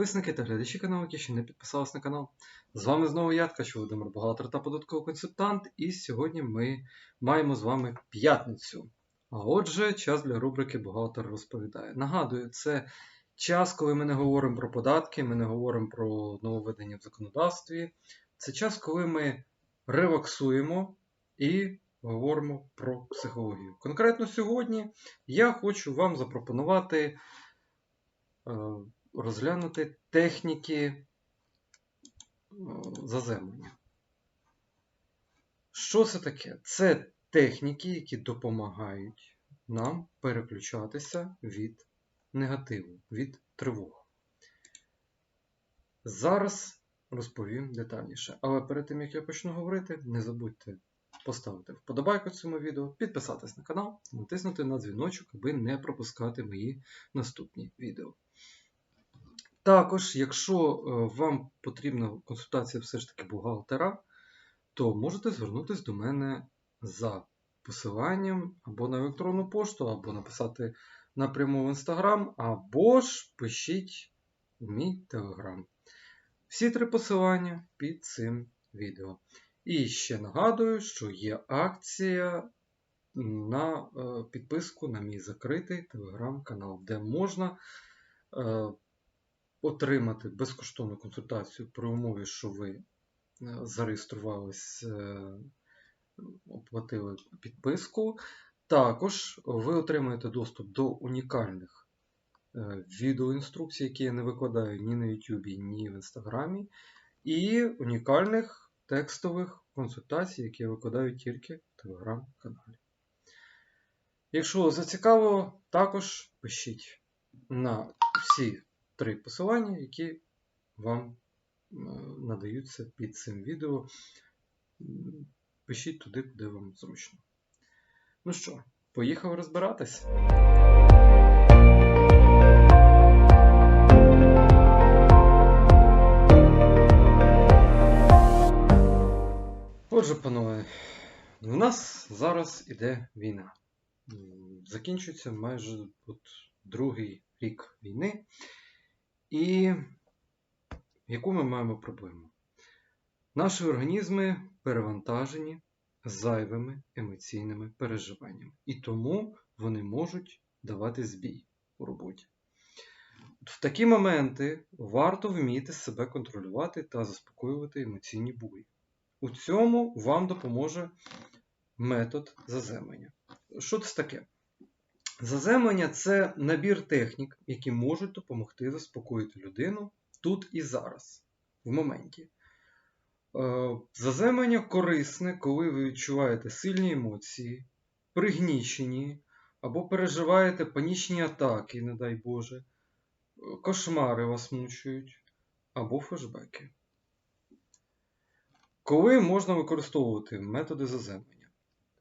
підписники та глядачі каналу, які ще не підписались на канал. З вами знову я, Ткач Володимир Бухгалтер та податковий консультант. І сьогодні ми маємо з вами п'ятницю. А отже, час для рубрики Бухгалтер розповідає. Нагадую, це час, коли ми не говоримо про податки, ми не говоримо про нововведення в законодавстві. Це час, коли ми релаксуємо і говоримо про психологію. Конкретно сьогодні я хочу вам запропонувати е, розглянути техніки е, заземлення. Що це таке? Це техніки, які допомагають нам переключатися від негативу, від тривог. Зараз розповім детальніше. Але перед тим, як я почну говорити, не забудьте поставити вподобайку цьому відео, підписатись на канал, натиснути на дзвіночок, аби не пропускати мої наступні відео. Також, якщо е, вам потрібна консультація все ж таки бухгалтера, то можете звернутися до мене за посиланням або на електронну пошту, або написати напряму в інстаграм, або ж пишіть в мій телеграм. Всі три посилання під цим відео. І ще нагадую, що є акція на е, підписку на мій закритий телеграм-канал, де можна е, отримати безкоштовну консультацію при умові, що ви е, зареєструвались, оплатили підписку. Також ви отримаєте доступ до унікальних відеоінструкцій, які я не викладаю ні на YouTube, ні в Інстаграмі, і унікальних текстових консультацій, які я викладаю тільки в телеграм-каналі. Якщо зацікавило, також пишіть на всі три посилання, які вам надаються під цим відео. Пишіть туди, куди вам зручно. Ну що, поїхали розбиратися. Отже, панове, у нас зараз іде війна. Закінчується майже от другий рік війни. І яку ми маємо проблему? Наші організми перевантажені зайвими емоційними переживаннями. І тому вони можуть давати збій у роботі. В такі моменти варто вміти себе контролювати та заспокоювати емоційні бої. У цьому вам допоможе метод заземлення. Що це таке? Заземлення це набір технік, які можуть допомогти заспокоїти людину тут і зараз, в моменті. Е, заземлення корисне, коли ви відчуваєте сильні емоції, пригнічені, або переживаєте панічні атаки, не дай Боже, кошмари вас мучують, або флешбеки. Коли можна використовувати методи заземлення?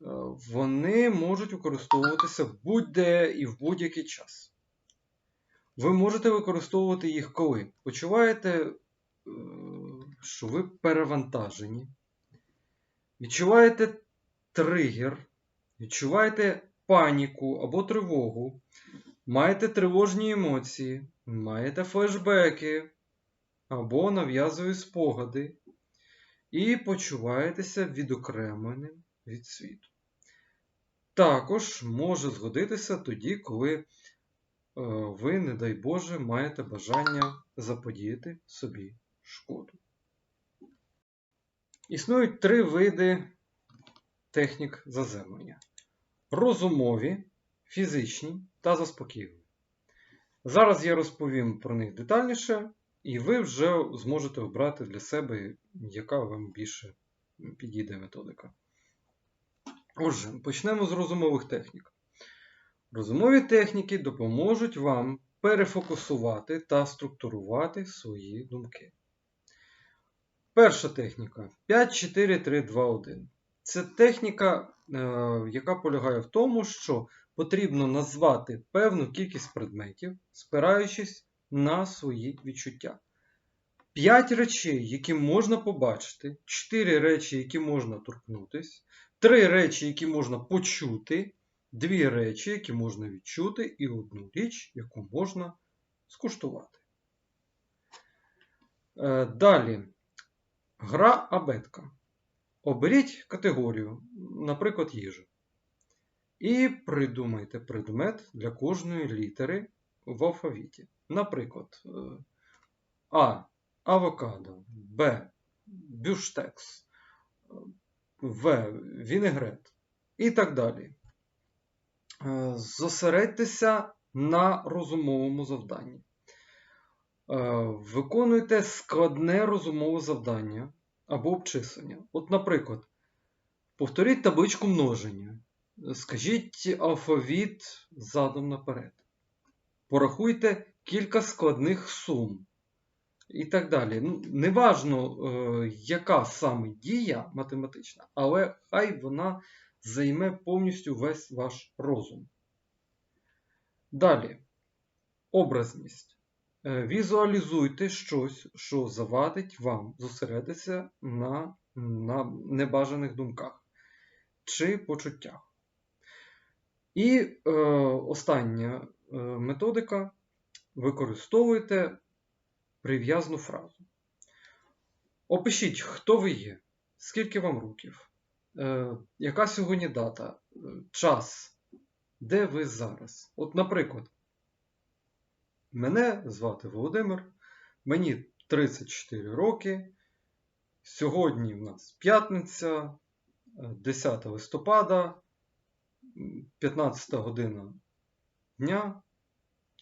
Вони можуть використовуватися будь-де і в будь-який час. Ви можете використовувати їх коли почуваєте, е, що ви перевантажені, відчуваєте тригер, відчуваєте паніку або тривогу, маєте тривожні емоції, маєте флешбеки або нав'язові спогади і почуваєтеся відокремленим від світу. Також може згодитися тоді, коли е, ви, не дай Боже, маєте бажання заподіяти собі шкоду. Існують три види технік заземлення: розумові, фізичні та заспокійливі. Зараз я розповім про них детальніше, і ви вже зможете обрати для себе, яка вам більше підійде методика. Отже, почнемо з розумових технік. Розумові техніки допоможуть вам перефокусувати та структурувати свої думки. Перша техніка 5-4-3-2-1. Це техніка, е, яка полягає в тому, що потрібно назвати певну кількість предметів, спираючись на свої відчуття. П'ять речей, які можна побачити, чотири речі, які можна торкнутися, три речі, які можна почути, дві речі, які можна відчути, і одну річ, яку можна скуштувати. Е, Далі. Гра абетка. Оберіть категорію, наприклад, їжу. І придумайте предмет для кожної літери в алфавіті. Наприклад, е, А. Авокадо, Б. Бюштекс, В. Вінегрет і так далі. Е, Зосередьтеся на розумовому завданні. Е, Виконуйте складне розумове завдання або обчислення. От, наприклад, повторіть табличку множення. Скажіть алфавіт задом наперед. Порахуйте кілька складних сум. І так далі. Ну, Неважно, е, яка саме дія математична, але хай вона займе повністю весь ваш розум. Далі. Образність. Е, Візуалізуйте щось, що завадить вам зосередитися на, на небажаних думках чи почуттях. І е, остання е, методика. Використовуйте прив'язну фразу. Опишіть, хто ви є, скільки вам років, е, яка сьогодні дата, е, час, де ви зараз. От, наприклад, мене звати Володимир, мені 34 роки. Сьогодні в нас п'ятниця, е, 10 листопада, 15 година дня.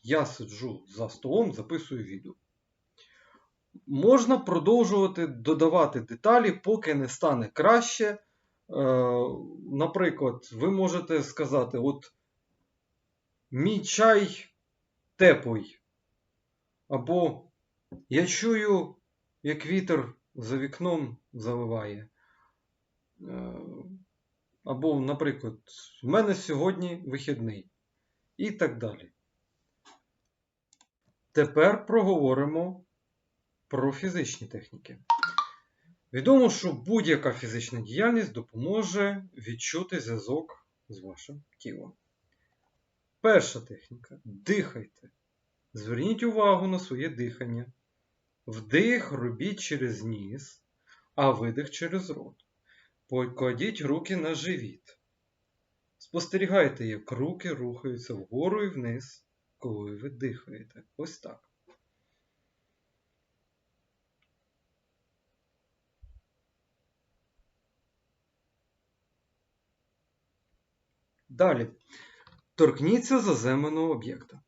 Я сиджу за столом, записую відео. Можна продовжувати додавати деталі, поки не стане краще. Е, Наприклад, ви можете сказати: от мій чай теплий. Або я чую, як вітер за вікном заливає. Е, Або, наприклад, в мене сьогодні вихідний. І так далі. Тепер проговоримо про фізичні техніки. Відомо, що будь-яка фізична діяльність допоможе відчути зв'язок з вашим тілом. Перша техніка дихайте. Зверніть увагу на своє дихання. Вдих робіть через ніс, а видих через рот. Покладіть руки на живіт. Спостерігайте, як руки рухаються вгору і вниз, коли ви дихаєте. Ось так. Далі. Торкніться заземленого об'єкта.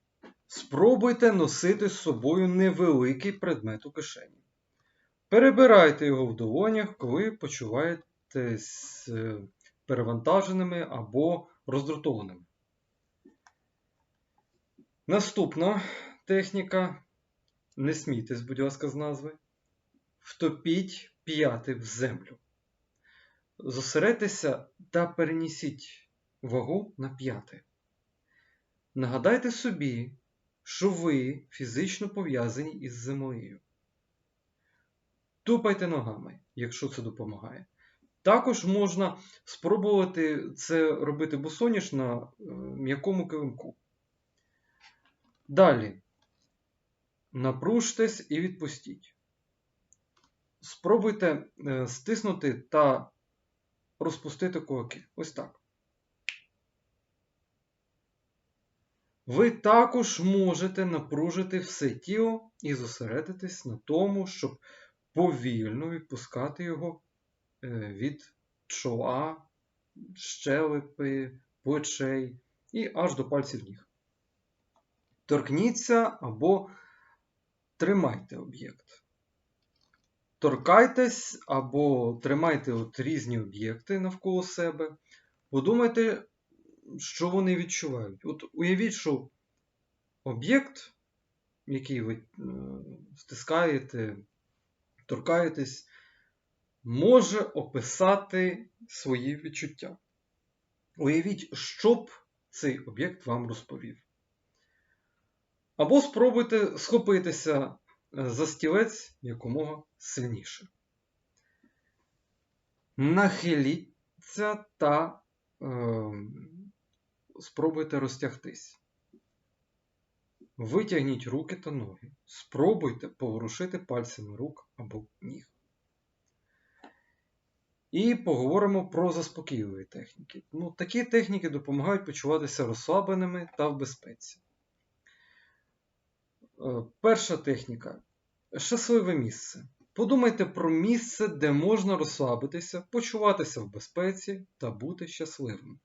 Спробуйте носити з собою невеликий предмет у кишені. Перебирайте його в долонях, коли почуваєтесь е, перевантаженими або роздратованими. Наступна техніка. Не смійтесь, будь ласка, з назви. Втопіть п'яти в землю. Зосередьтеся та перенесіть вагу на п'яти. Нагадайте собі, що ви фізично пов'язані із землею. Тупайте ногами, якщо це допомагає. Також можна спробувати це робити босоніж на е, м'якому килимку. Далі. Напружтесь і відпустіть. Спробуйте е, стиснути та розпустити кулаки. Ось так. Ви також можете напружити все тіло і зосередитись на тому, щоб повільно відпускати його е, від чола, щелепи, плечей і аж до пальців ніг. Торкніться або тримайте об'єкт. Торкайтесь або тримайте от різні об'єкти навколо себе. Подумайте, що вони відчувають. От уявіть, що об'єкт, який ви е, стискаєте, торкаєтесь, може описати свої відчуття. Уявіть, що б цей об'єкт вам розповів. Або спробуйте схопитися е, за стілець якомога сильніше. Нахиліться та е, спробуйте розтягтись. Витягніть руки та ноги. Спробуйте поворушити пальцями рук або ніг. І поговоримо про заспокійливі техніки. Ну, такі техніки допомагають почуватися розслабленими та в безпеці. Е, Перша техніка щасливе місце. Подумайте про місце, де можна розслабитися, почуватися в безпеці та бути щасливим.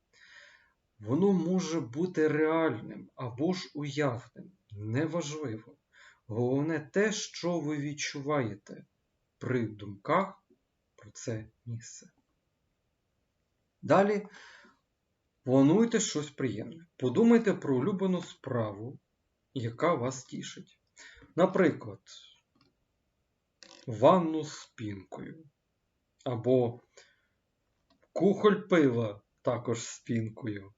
Воно може бути реальним або ж уявним, неважливо. Головне те, що ви відчуваєте при думках про це місце. Далі плануйте щось приємне. Подумайте про улюблену справу, яка вас тішить. Наприклад, ванну з пінкою. Або кухоль пива також з пінкою.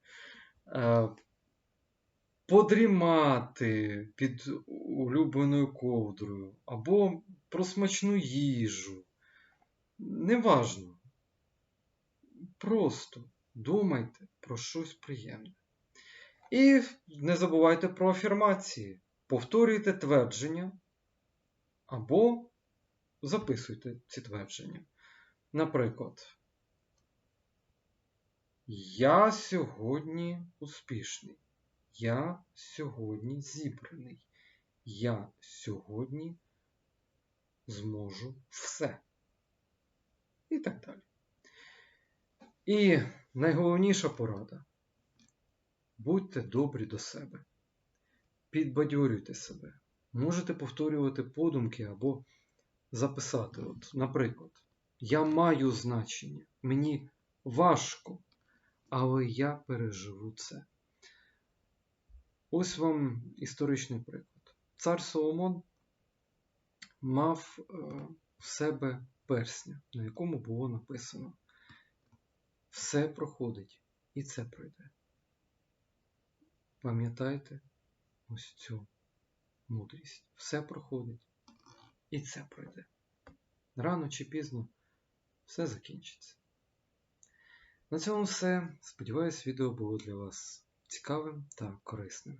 Е, Подрімати під улюбленою ковдрою, або про смачну їжу. Неважно. Просто думайте про щось приємне. І не забувайте про афірмації. Повторюйте твердження або записуйте ці твердження. Наприклад, я сьогодні успішний. Я сьогодні зібраний. Я сьогодні зможу все. І так далі. І найголовніша порада. Будьте добрі до себе. Підбадьорюйте себе. Можете повторювати подумки або записати. От, Наприклад, я маю значення, мені важко, але я переживу це. Ось вам історичний приклад. Цар Соломон мав е, в себе персня, на якому було написано: Все проходить, і це пройде. Пам'ятайте ось цю мудрість. Все проходить, і це пройде. Рано чи пізно все закінчиться. На цьому все. Сподіваюсь, відео було для вас цікавим та корисним.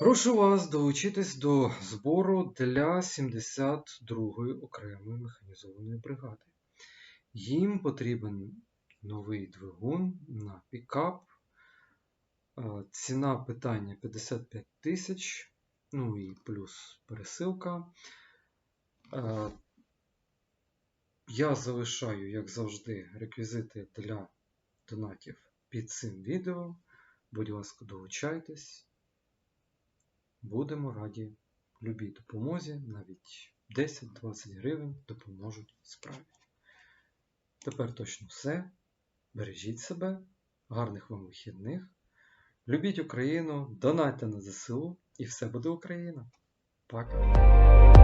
Прошу вас долучитись до збору для 72-ї окремої механізованої бригади. Їм потрібен новий двигун на пікап. Е, Ціна питання 55 тисяч, ну і плюс пересилка. Я залишаю, як завжди, реквізити для донатів під цим відео. Будь ласка, долучайтесь. Будемо раді любій допомозі, навіть 10-20 гривень допоможуть справі. Тепер точно все. Бережіть себе, гарних вам вихідних. Любіть Україну, донайте на ЗСУ і все буде Україна. Пока!